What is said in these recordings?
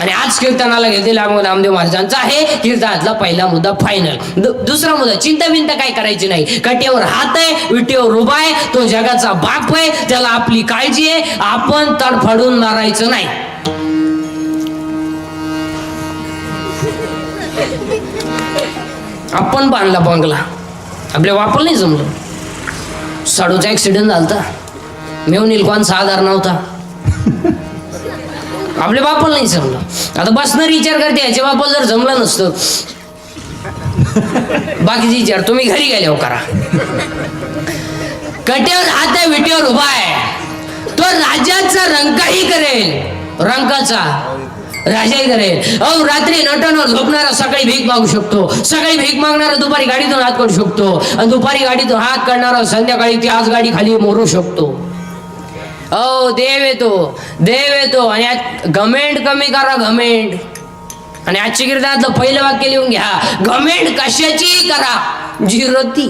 आणि आज कीर्तनाला घेते मग नामदेव महाराजांचा आहे. कीर्तनातला पहिला मुद्दा फायनल दुसरा मुद्दा चिंता बिंता काय करायची नाही. कट्यावर हात आहे विटेवर उभा आहे तो जगाचा बाप आहे त्याला आपली काळजी आहे. आपण तडफडून मारायचं नाही. आपण बांधला बंगला. आपल्या वापर नाही जमलं. साडूचा ऍक्सिडेंट झालता. मेहून इलकवान साधारण नव्हता. आपल्या बापाला नाही जमलं. आता बसणारी विचार करते याच्या बापाला जर जमलं नसतं. बाकीचे विचार तुम्ही घरी गेल्यावर हो करा. कट्यावर हात विटीवर उभा आहे. तो राजाचा रंकाही करेल. रंकाचा. राजाही करेल. अहो रात्री नटनवर झोपणारा सकाळी भीक मागू शकतो. सकाळी भीक मागणारा दुपारी गाडीतून हात काढू शकतो. आणि दुपारी गाडीतून हात काढणारा संध्याकाळी ती आज गाडी खाली मोरू शकतो. हो देव येतो देव येतो. आणि गमेंट कमी करा गमेंट आणि आजच्या कीर्तनातलं पहिलं वाक्य लिहून घ्या. गमेंट कशाची करा? जिरती.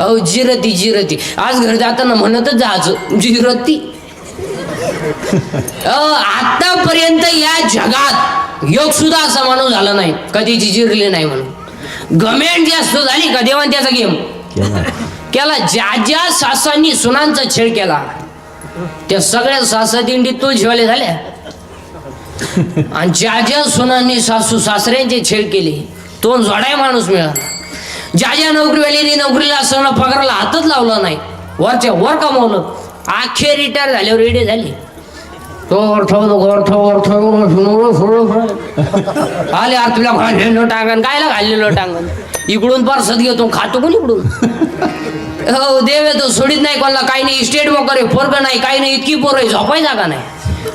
अहो जिरती जिरती. आज घर जाताना म्हणतच जायचं जिरती. आतापर्यंत या जगात योग सुद्धा असा माणूस झाला नाही. कधी जिरली नाही म्हणून. गमेंट जास्त झाली का देवान त्याचा गेम? केला ज्या ज्या सासांनी सुनांचा छेड केला त्या सगळ्या सासा दिंडीत तो झिवाले झाल्या? आणि ज्या ज्या सुनांनी सासू सासऱ्यांचे छेड केले तो जोडाय माणूस मिळाला. ज्या ज्या नोकरीवाल्यांनी नोकरीला असताना पगाराला हातच लावला नाही वरच्या वर कमावलं आखे रिटायर झाल्यावर रेडे झाले. तो अर्थ अर्थ अर्थ आले आर तुला घाललेलं टांगण कायला घाललेलं टांगण इकडून परसत घेतो खातो कोण इकडून? हो देव येतो सोडीत नाही कोणाला. काही नाही स्टेट वगैरे पोरग नाही काही नाही इतकी पोर आहे झोपाय जागा नाही.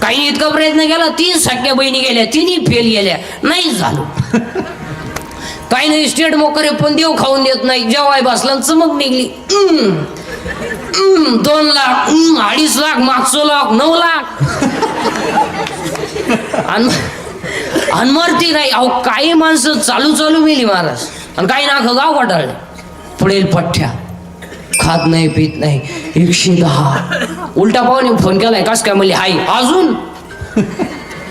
काही इतका प्रयत्न केला तीन सख्या बहिणी गेल्या तिन्ही फेल गेल्या. नाही झालो. काही नाही स्टेट मोकरे पण देव खाऊन देत नाही. जेवाय बसला चमक निघली. दोन लाख अडीच लाख मागचो लाख नऊ लाख. आणि मरती नाही. अहो काही माणसं चालू चालू मिली महाराज. आणि काही नाक गाव कटाळले पुढील पठ्ठ्या. खात नाही पित नाही. एकशे दहा. उलटा पाहुणे फोन केलाय. कस काय म्हणले हाय अजून?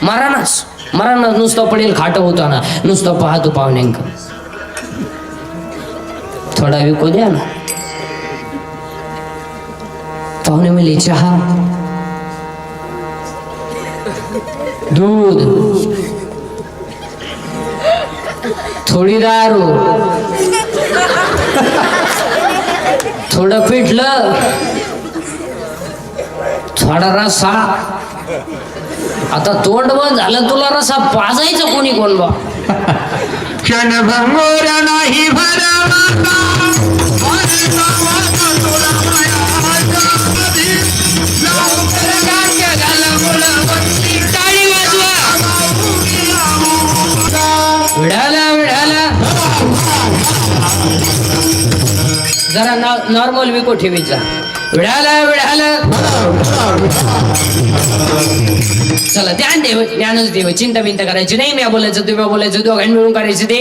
मरानाच मरानाच नुसतं पडेल खाट होताना. नुसतं पाहतो पाहुण्यांक. थोडा विको द्या ना. पाहुणे म्हणले चहा. दूध. थोडी दारू. थोडं पिठलं. थोडा रसा. आता तोंड बंद झालं तुला रसा पाजायचं कोणी कोण बा? क्षणभंगोर नाही भर जरा नॉर्मल विको ठेवीचा. विढाला विढाला चला ध्यान देव ध्यानच देव चिंता बिंता करायची नाही मी बोलायचं तुम्ही बोलायचं दोघांनी मिळून करायचं ते.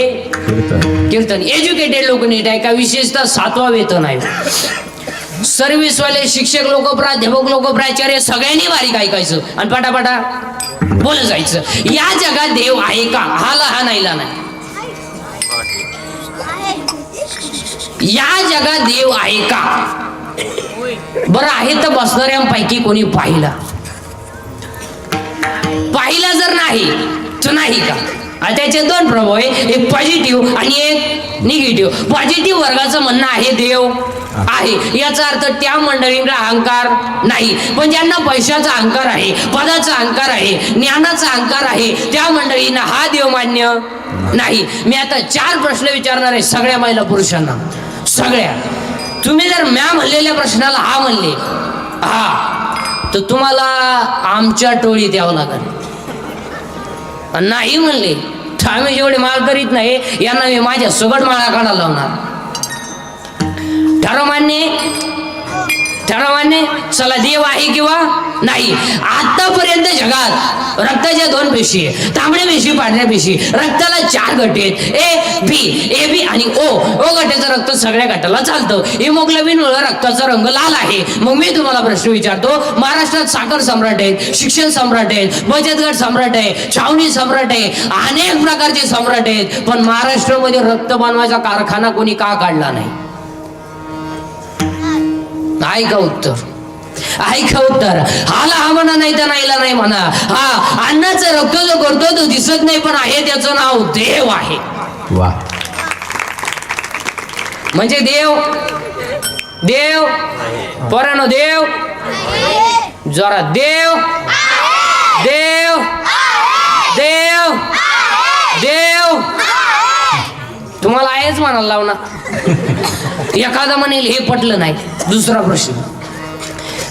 कीर्तन. एज्युकेटेड लोक नीट आहे का? विशेषतः सातवा वेतन आहे. सर्व्हिसवाले शिक्षक लोक प्राध्यापक लोक प्राचार्य सगळ्यांनी बारीक ऐकायचं. आणि पटापटा बोलत जायचं. या जगात देव आहे का? हा लहान नाहीला नाही. या जगात देव आहे का? बरं आहे तर बसणाऱ्यांपैकी कोणी पाहिला? पाहिला जर नाही तर नाही का? आता त्याचे दोन प्रभाव आहे. एक पॉझिटिव्ह आणि एक निगेटिव्ह पॉझिटिव्ह वर्गाचं म्हणणं आहे देव आहे. याचा अर्थ त्या मंडळींना अहंकार नाही. पण ज्यांना पैशाचा अहंकार आहे पदाचा अहंकार आहे ज्ञानाचा अहंकार आहे त्या मंडळींना हा देव मान्य नाही मी आता चार प्रश्न विचारणार आहे सगळ्या महिला पुरुषांना. सगळ्या. तुम्ही जर म्या म्हणलेल्या प्रश्नाला हा म्हणले हा तर तुम्हाला आमच्या टोळीत यावं लागेल. नाही म्हणले तर आम्ही जेवढे माळ करीत नाही यांना मी माझ्या सुगड माळा काढायला लावणार. ठरव मान्य. ठरावाने चला देव आहे किंवा नाही. आतापर्यंत जगात रक्ताच्या दोन पेशी आहे तांबड्या पेशी पांढऱ्या पेशी. रक्ताला चार गट आहेत. ए बी ए बी आणि ओ. ओ गटाचं रक्त सगळ्या गटाला चालतं. हिमोग्लोबिन रक्ताचा रंग लाल आहे. मग मी तुम्हाला प्रश्न विचारतो महाराष्ट्रात साखर सम्राट आहेत शिक्षण सम्राट आहेत बचत गट सम्राट आहे छावणी सम्राट आहे अनेक प्रकारचे सम्राट आहेत. पण महाराष्ट्रामध्ये रक्त बनवायचा कारखाना कोणी का काढला नाही? ऐका उत्तर. ऐका उत्तर. हाला हा म्हणा नाही तर नाहीला नाही म्हणा. हा अन्नाचं रक्त जो करतो तो दिसत नाही पण आहे त्याचं नाव देव आहे. वा. म्हणजे देव देव पोरानो देव. जरा देव देव देव देव. तुम्हाला आहेच म्हणाला लावणार. एखादा म्हणेल हे पटलं नाही. दुसरा प्रश्न.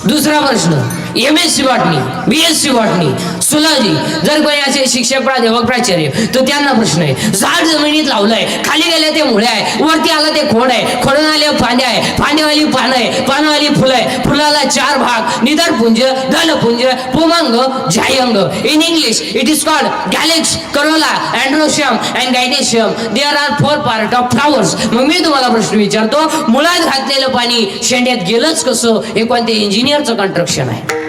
दुसरा प्रश्न. एम एस सी वाटणी. बी एस सी वाटणी. सुलाजी जर कोणी असे शिक्षक प्राध्यापक प्राचार्य तर त्यांना प्रश्न आहे झाड जमिनीत लावलंय खाली गेले ते मुळे आहे वरती आलं ते खोड आहे खोडून आले फांद्या आहे पानेवाली पानं आहे पानवाली फुलं आहे फुलाला चार भाग निदरपुंज दलपुंज पुमंग झायंग in English it is called calyx corolla androecium and gynoecium there are four part of flowers मग मी तुम्हाला प्रश्न विचारतो मुळात घातलेलं पाणी शेंड्यात गेलंच कसं? हे कोणत्या इंजिनियरचं कन्स्ट्रक्शन आहे?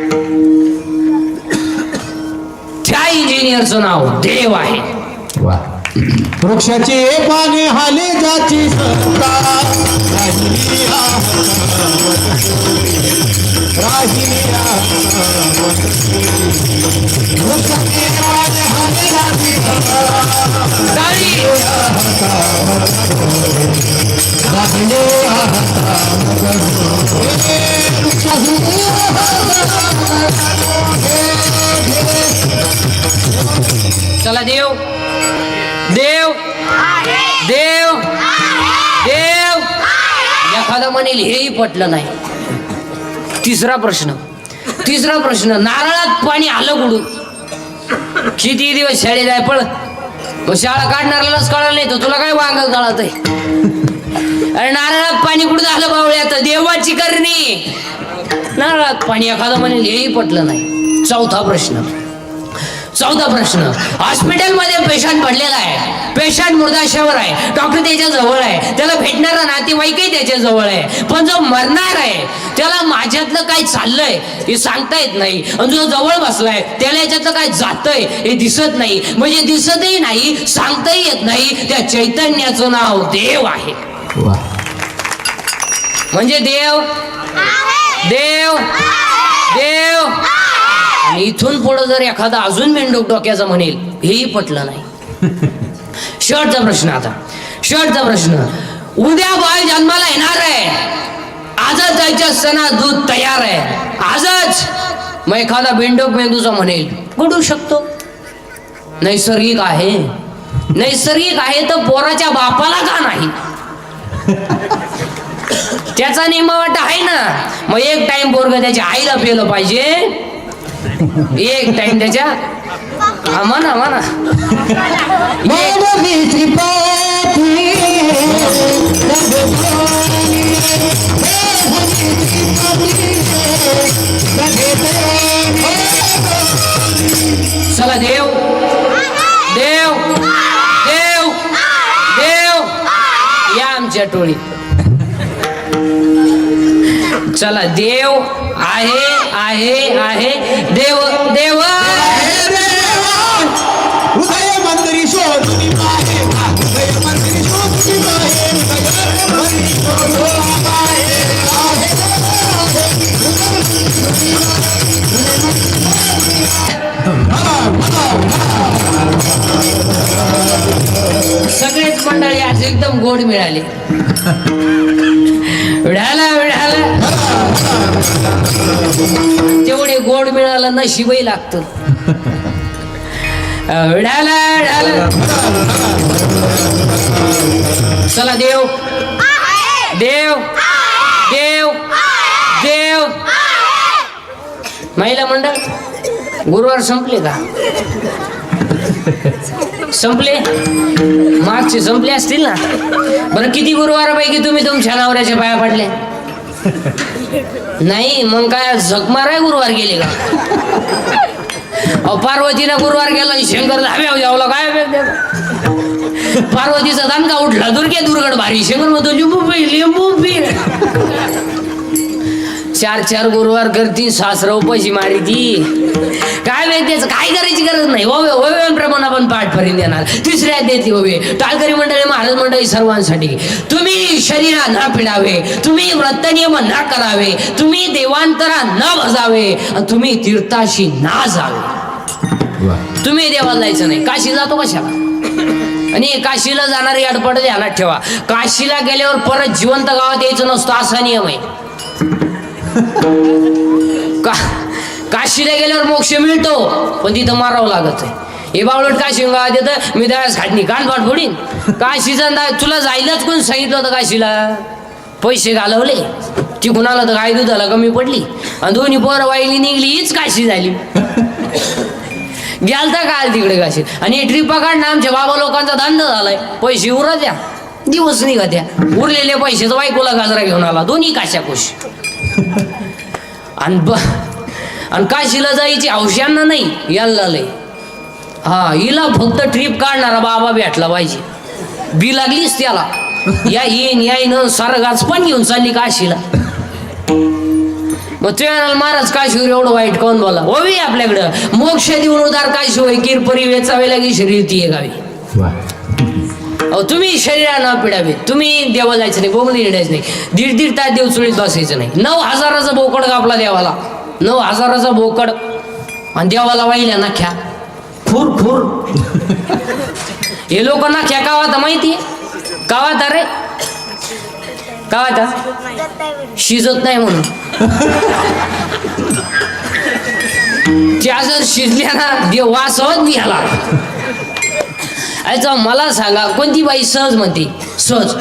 त्या इंजिनियरचं नाव देव आहे वृक्षाचे पाने हाले जाची सत्ता राहिली राहिली चला देव. देव. देव. देव. एखादा म्हणेल हेही पटलं नाही. तिसरा प्रश्न. तिसरा प्रश्न नारळात पाणी आलं कुठून? किती दिवस शाळेत आहे पळ. शाळा काढणाऱ्यालाच कळलं नाही तर तुला काय वांगल कळत अरे नारळात पाणी कुठं झालं बावळ्यात देवाची करणी. नारळात पाणी एखादं म्हणेल हेही पटलं नाही. चौथा प्रश्न. चौथा प्रश्न. हॉस्पिटलमध्ये पेशंट पडलेला आहे. पेशंट मुर्दाशावर आहे. डॉक्टर त्याच्याजवळ आहे. त्याला भेटणारा नातेवाईकही त्याच्याजवळ आहे. पण जो मरणार आहे त्याला माझ्यातलं काय चाललंय हे सांगता येत नाही. आणि जो जवळ बसलाय त्याला याच्यातलं काय जातंय हे दिसत नाही. म्हणजे दिसतही नाही सांगताही येत नाही. त्या चैतन्याचं नाव देव आहे. म्हणजे देव? देव? देव? आणि इथून पुढं जर एखादा अजून मेंढूक डोक्याचा म्हणेल हेही पटलं नाही. शेवटचा प्रश्न आता. शेवटचा प्रश्न. उद्या बाळ जन्माला येणार आहे. आजच जायच्या असताना दूध तयार आहे. आजच. मग एखादा बेंडोक मेंदूचा म्हणेल घडू शकतो? नैसर्गिक आहे. नैसर्गिक आहे तर पोराच्या बापाला का नाही? त्याचा नियमावट आहे ना. मग एक टाइम पोरग त्याच्या आईला पेलं पाहिजे. एक टाइम त्याच्या हा म्हणा म्हणा. चला देव. देव. देव. देव. या आमच्या टोळी चला देव आहे. आहे आहे. देव देव सगळेच मंडळी आज एकदम गोड मिळाला. नशीबही लागतं. चला देव. देव. देव. देव. महिला मंडळ गुरुवार संपले का? संपले? मागचे संपले असतील ना? बरं किती गुरुवारापैकी तुम्ही तुमच्या नवऱ्याच्या पाया पडले? नाही मग काय झक माराय गुरुवार गेले का? अहो पार्वतीनं गुरुवार गेला शंकर धाब्याव जावला काय पार्वतीचा दानका उठला दुर्गे दुर्गड भारी शंकर म्हणतो लिंबू पी लिंबू पी चार चार गुरुवार करती सासरा उपाशी मारी ती काय माहिती त्याचं काय करायची गरज नाही. ओवे ओवे प्रमाण आपण पाठ पर्यंत देणार. तिसऱ्या देते ओवे. टाळकरी मंडळी महाराज मंडळी सर्वांसाठी. तुम्ही शरीरा न पिडावे. तुम्ही व्रतनियम न करावे. तुम्ही देवांतरा न भजावे आणि तुम्ही तीर्थाशी ना जावे. तुम्ही देवाला जायचं नाही. काशी जातो कशाला? आणि काशीला जाणारी अडपड ध्यानात ठेवा. काशीला गेल्यावर परत जिवंत गावात यायचं नसतं. असा नियम आहे. का काशीला गेल्यावर मोक्ष मिळतो पण तिथं मारावं लागत आहे. हे बावळट काशी गावात येतं मी त्यावेळेस खाटणी कानपाट फोडीन. काशीचा तुला जायलाच कोण सांगितलं होतं काशीला? पैसे घालवले. ती कुणाला तर गाय दुधाला कमी पडली. आणि दोन्ही पोरं वाईली निघली हीच काशी झाली. गेलता काल तिकडे काशी. आणि ट्रिप ट्रिपा काढणं आमच्या बाबा लोकांचा धंदा झालाय. पैसे उरा द्या. दिवस निघा द्या. उरलेले पैसे तर बायकोला गाजरा घेऊन आला. दोन्ही काशा खुश आणि ब आणि काशीला जायची हौशांना नाही याला लय. हा हिला फक्त ट्रिप काढणारा बाबा भेटला पाहिजे. बी लागलीच त्याला. या येईन या येईन सारं गाच पण घेऊन चालली काशीला. मग म्हणाल महाराज काशीवर एवढं वाईट कोण बोला? होवी आपल्याकडं. मोक्ष देऊन उदार काशी होय किरपरी वेचावे लागी शरीर ती गावी. अहो तुम्ही शरीराला पिडावे. तुम्ही देवा जायचं नाही बोगली हिंडायचं नाही. दीड दीड तास देव चुळीत बसायचं नाही. नऊ हजाराचा बोकड कापला देवाला. नऊ हजाराचा बोकड. आणि देवाला वाहिल्या नाख्या. फुर फुर. हे लोक नाख्या कावाता माहिती? कावाता रे? कावाता शिजत नाही म्हणून. त्या जर शिजल्या ना देव वास होत मी ह्याला. याचा मला सांगा कोणती बाई सहज म्हणते? सहज.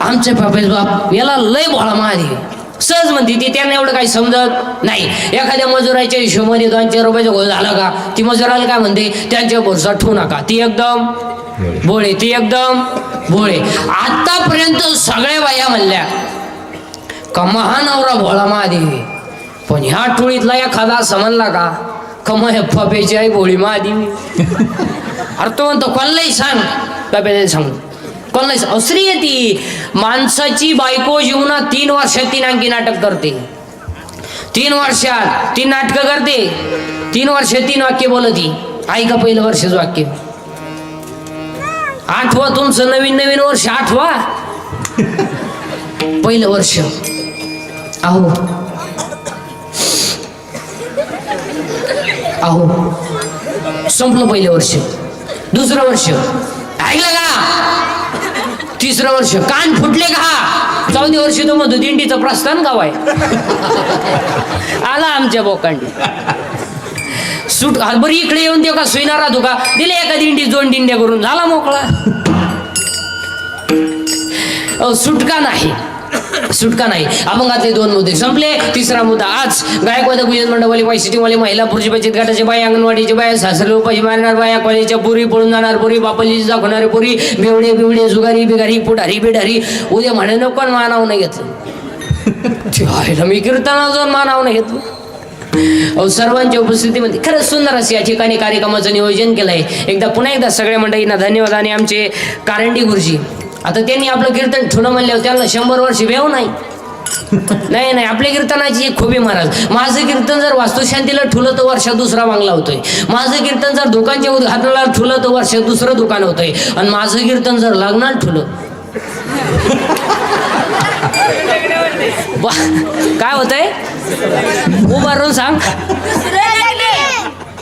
आमचे बापेश बाप याला लय भोळा महादेव सहज म्हणते ती त्यांना एवढं काही समजत नाही. एखाद्या मजुराच्या हिशोबाने दोन चार रुपयाचा गोळ झाला का ती मजुराला काय म्हणते? त्यांच्या भरोसा ठेवू नका. ती एकदम भोळे ती एकदम भोळे आतापर्यंत सगळ्या बाया म्हणल्या का महानवरा भोळा महादेव. पण ह्या टोळीतला एखादा असं म्हणला का कमा हे फपेची आहे भोळी महादेवी अर्थवंत तो म्हणतो कोणालाही सांग. बाप्याला सांग कोणालाही सांग. अश्री आहे ती. माणसाची बायको जीवनात तीन वर्षात तीन अंकी नाटक करते. तीन वर्षात तीन नाटकं करते. तीन वर्षात तीन वाक्य बोलती. ऐका पहिलं वर्षाचं वाक्य. आठवा तुमचं नवीन नवीन वर्ष आठवा. पहिलं वर्ष. अहो. आहो संपलं पहिलं वर्ष. दुसरं वर्ष. ऐकलं का? तिसरं वर्ष. कान फुटले का? चौथ्या वर्षी तो म्हणतो दिंडीचं प्रस्थान गाव आहे आला आमच्या बोकांडी. सुट हा, इकडे येऊन देऊ का? सुईनारा राहतो का? दिले एका दिंडी दोन दिंड्या करून. झाला मोकळा. अहो, सुटका नाही. सुटका नाही. अभंगातले दोन मुद्दे संपले. तिसरा मुद्दा आज गायकवाद गुजर मंडळवाली पैसिटीवाली महिला पुरुष बचत गटाचे बाई अंगणवाडीचे बाय सासरे उपाशी मारणार बाया कॉलेजच्या पुरी पळून जाणार पुरी बापली दाखवणारे पुरी बेवडे बिवडे जुगारी बिगारी पुढारी बिढारी. उद्या म्हणे नको मानाव नाही घेतलं. मी कीर्तना जाऊन मानाव नाही घेतलं. सर्वांच्या उपस्थितीमध्ये खरंच सुंदर असे या ठिकाणी कार्यक्रमाचं नियोजन केलं आहे एकदा पुन्हा एकदा सगळ्या मंडळींना धन्यवाद आणि आमचे कारंडी गुरुजी आता त्यांनी आपलं कीर्तन ठुणं म्हणल्यावर त्यांना शंभर वर्ष वेव नाही. नाही नाही आपल्या कीर्तनाची एक खुबी महाराज. माझं कीर्तन जर वास्तुशांतीला ठुलं तर वर्षात दुसरा बांगला होतोय. माझं कीर्तन जर दुकानच्या उद्घाटनाला ठुलं तर वर्षात दुसरं दुकान होतंय. आणि माझं कीर्तन जर लग्नाला ठुलं. काय होतंय? उभारून सांग.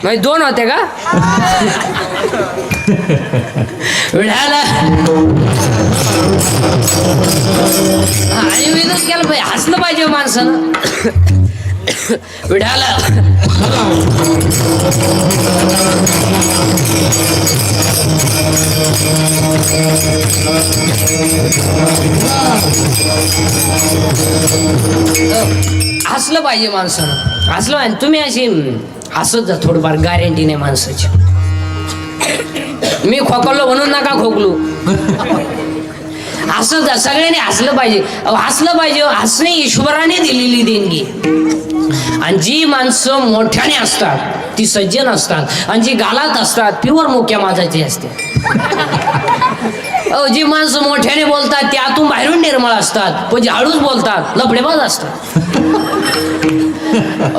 म्हणजे दोन होते का? माणसानं विढाला हसलं पाहिजे माणसानं. हसलं पाहिजे. तुम्ही अशी हसत जा थोडंफार गॅरंटी नाही माणसाची. मी खोकलो म्हणून नका खोकलू. असं सगळ्यांनी हसलं पाहिजे. हसलं पाहिजे हसणे ईश्वराने दिलेली देणगी. आणि जी माणसं मोठ्याने असतात ती सज्जन असतात आणि जी गालात असतात प्युअर मोक्या माझाची असते. जी माणसं मोठ्याने बोलतात त्यातून बाहेरून निर्मळ असतात पण जी हळूच बोलतात लफडेबाज असतात.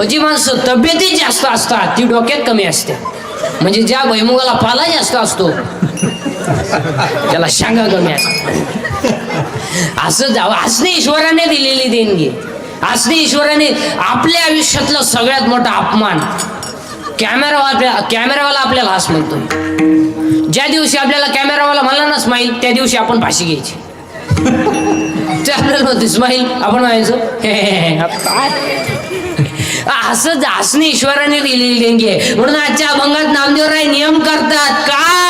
जी माणसं तब्येतीत जास्त असतात ती डोक्यात कमी असते. म्हणजे ज्या भैमुगाला पाला जास्त असतो त्याला शांगा कमी असते असं जावं. ईश्वराने दिलेली देणगी. असणे ईश्वराने आपल्या आयुष्यातला सगळ्यात मोठा अपमान. कॅमेरावाला कॅमेरावाला आपल्याला हास म्हणतो ज्या दिवशी आपल्याला कॅमेरावाला म्हणला ना स्माईल त्या दिवशी आपण फाशी घ्यायची. ते आपल्याला स्माईल आपण म्हणायचो असं असणे ईश्वराने दिलेली देणगी आहे. म्हणून आजच्या अभंगात नामदेवराय नियम करतात. का?